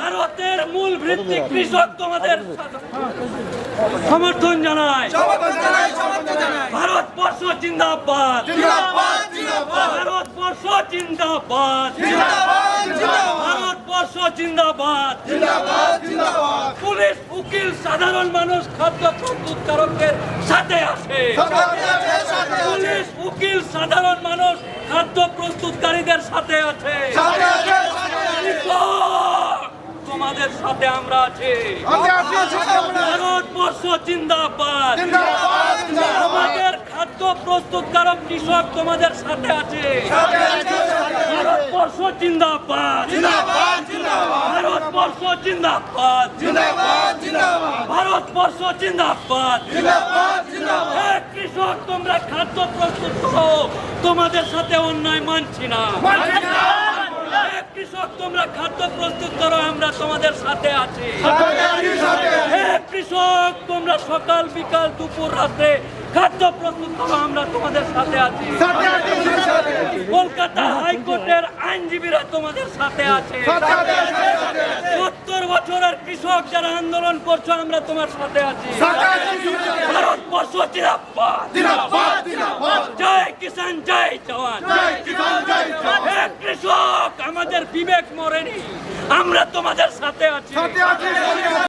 ভারতের মূল ভিত্তি কৃষক তোমাদের সমর্থন জানায়। ভারতবর্ষ জিন্দাবাদ। ভারতবর্ষ জিন্দাবাদ। ভারতবর্ষ জিন্দাবাদ জিন্দাবাদ, জিন্দাবাদ। পুলিশ উকিল সাধারণ মানুষ খাদ্য প্রস্তুতকারকের সাথে আছে। সাথে আছে, পুলিশ উকিল সাধারণ মানুষ খাদ্য প্রস্তুতকারীদের সাথে আছে। তোমাদের সাথে আমরা আছি। ভারতবর্ষ জিন্দাবাদ। আমাদের খাদ্য প্রস্তুতকারক কৃষক তোমাদের সাথে আছে। ভারতবর্ষ জিন্দাবাদ। জিন্দাবাদ। ভারতবর্ষ জিন্দাবাদ। জিন্দাবাদ, জিন্দাবাদ। ভারতবর্ষ জিন্দাবাদ। জিন্দাবাদ, জিন্দাবাদ। হে কৃষক তোমরা খাদ্য প্রস্তুত করো। তোমাদের সাথে অন্যায় মানছি না। কৃষক তোমরা খাদ্য প্রস্তুত করো আমরা তোমাদের সাথে আছি। হে কৃষক তোমরা সকাল বিকাল দুপুর রাতে খাদ্য প্রস্তুত করো আমরা তোমাদের সাথে আছি। কলকাতা হাইকোর্টের আইনজীবীরা তোমাদের সাথে আছে। সত্তর বছরের কৃষক যারা আন্দোলন করছ আমরা তোমার সাথে আছি। ভারতবর্ষ। জয় কিষান জয় জওয়ান কৃষক আমাদের বিবেক মরেনি আমরা তোমাদের সাথে আছি।